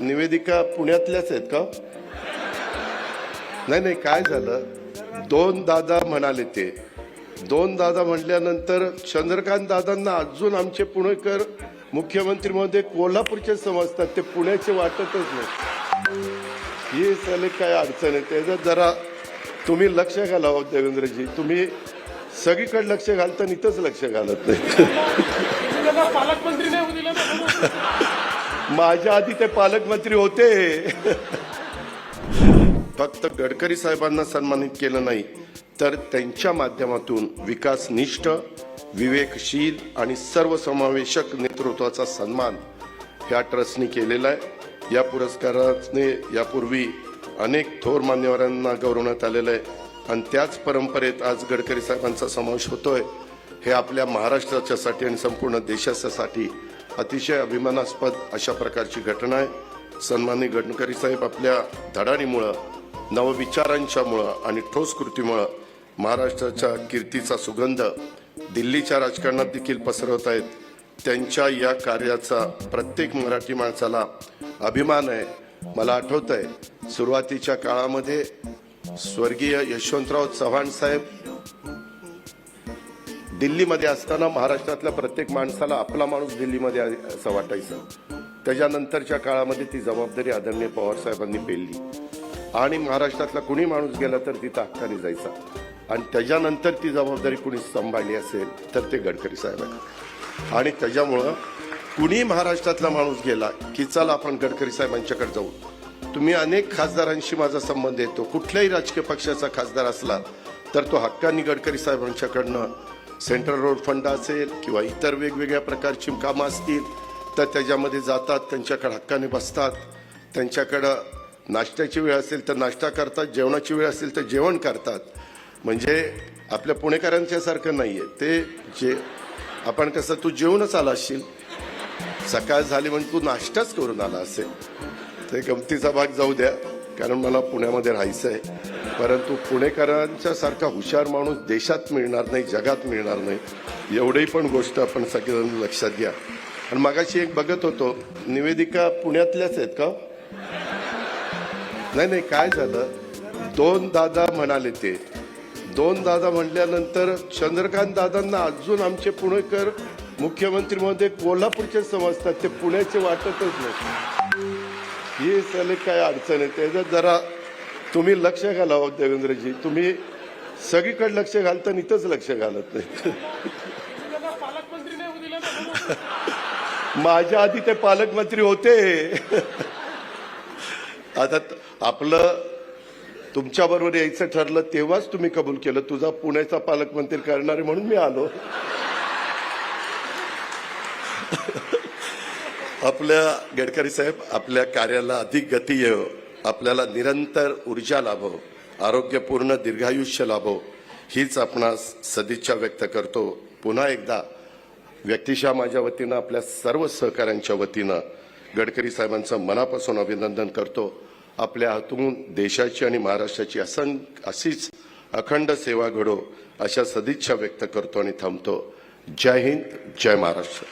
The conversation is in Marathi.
निवेदिका पुण्यातल्याच आहेत का? नाही नाही काय झालं? दोन दादा म्हणाले ते. दोन दादा म्हणल्यानंतर चंद्रकांत दादांना अजून आमचे पुणेकर मुख्यमंत्री मध्ये कोल्हापूरचे समजतात. ते पुण्याचे वाटतच नाही. ही सले काय अडचण आहे? त्याच्यात जरा तुम्ही लक्ष घाला हो देवेंद्रजी. तुम्ही सगळीकडे लक्ष घालता आणि इथंच लक्ष घालत नाही. पालकमंत्री नाही माझ्या आधी ते पालकमंत्री होते. फक्त गडकरी साहेबांना सन्मानित केलं नाही तर त्यांच्या माध्यमातून विकासनिष्ठ विवेकशील आणि सर्वसमावेशक नेतृत्वाचा सन्मान ह्या ट्रस्टने केलेला आहे. या पुरस्काराने यापूर्वी अनेक थोर मान्यवरांना गौरवण्यात आलेलं आहे. आणि त्याच परंपरेत आज गडकरी साहेबांचा समावेश होतोय. हे आपल्या महाराष्ट्राच्यासाठी आणि संपूर्ण देशाच्यासाठी अतिशय अभिमानास्पद अशा प्रकारची घटना आहे. सन्माननीय गडकरी साहेब आपल्या धडाडीमुळं नवविचारांच्यामुळं आणि ठोस कृतीमुळं महाराष्ट्राच्या कीर्तीचा सुगंध दिल्लीच्या राजकारणात देखील पसरवत आहेत. त्यांच्या या कार्याचा प्रत्येक मराठी माणसाला अभिमान आहे. मला आठवत आहे सुरुवातीच्या काळामध्ये स्वर्गीय यशवंतराव चव्हाण साहेब दिल्लीमध्ये असताना महाराष्ट्रातल्या प्रत्येक माणसाला आपला माणूस दिल्लीमध्ये असं वाटायचं. त्याच्यानंतरच्या काळामध्ये ती जबाबदारी आदरणीय पवार साहेबांनी पेलली. आणि महाराष्ट्रातला कुणी माणूस गेला तर तिथं हक्काने जायचा. आणि त्याच्यानंतर ती जबाबदारी कुणी सांभाळली असेल तर ते गडकरी साहेब आहेत. आणि त्याच्यामुळं कुणी महाराष्ट्रातला माणूस गेला की चला आपण गडकरी साहेबांच्याकडे जाऊ. तुम्ही अनेक खासदारांशी माझा संबंध येतो. कुठल्याही राजकीय पक्षाचा खासदार असला तर तो हक्कानी गडकरी साहेबांच्याकडनं सेंट्रल रोड फंड असेल किंवा इतर वेगवेगळ्या प्रकारची कामं असतील तर त्याच्यामध्ये जातात त्यांच्याकडे हक्काने बसतात. त्यांच्याकडं नाश्त्याची वेळ असेल तर नाश्ता करतात जेवणाची वेळ असेल तर जेवण करतात. म्हणजे आपल्या पुणेकरांच्यासारखं नाही आहे ते जे आपण कसं तू जेवणच आला असशील सकाळ झाली म्हणजे तू नाश्ताच करून आला असेल. ते गमतीचा भाग जाऊ द्या कारण मला पुण्यामध्ये राहायचं आहे परंतु पुणेकरांच्या सारखा हुशार माणूस देशात मिळणार नाही जगात मिळणार नाही. एवढी पण गोष्ट आपण सगळेजण लक्षात घ्या. आणि मागाशी एक बघत होतो निवेदिका पुण्यातल्याच आहेत का? नाही नाही काय झालं? दोन दादा म्हणाले ते. दोन दादा म्हटल्यानंतर चंद्रकांत दादांना अजून आमचे पुणेकर मुख्यमंत्री मध्ये कोल्हापूरचे समजतात ते पुण्याचे वाटतच नाही. ही सले काय अडचण आहे. त्याच्यात जरा तुम्ही लक्ष घाला देवेंद्रजी. तुम्ही सगळीकडे लक्ष घालता इथंच लक्ष घालत नाही माझ्या आधी ते पालकमंत्री होते. आता आपलं तुमच्या बरोबर यायचं ठरलं तेव्हाच तुम्ही कबूल केलं. तुझा पुण्याचा पालकमंत्री करणार म्हणून मी आलो. आपल्या गडकरी साहेब आपल्या कार्याला अधिक गती येव. आपल्याला निरंतर ऊर्जा लाभो आरोग्यपूर्ण दीर्घायुष्य लाभो हीच आपणास सदिच्छा व्यक्त करतो. पुन्हा एकदा व्यक्तिशः माझ्या वतीनं आपल्या सर्व सहकाऱ्यांच्या वतीनं गडकरी साहेबांचं मनापासून अभिनंदन करतो. आपल्या हातून देशाची आणि महाराष्ट्राची असं अशीच अखंड सेवा घडो अशा सदिच्छा व्यक्त करतो आणि थांबतो. जय हिंद जय महाराष्ट्र.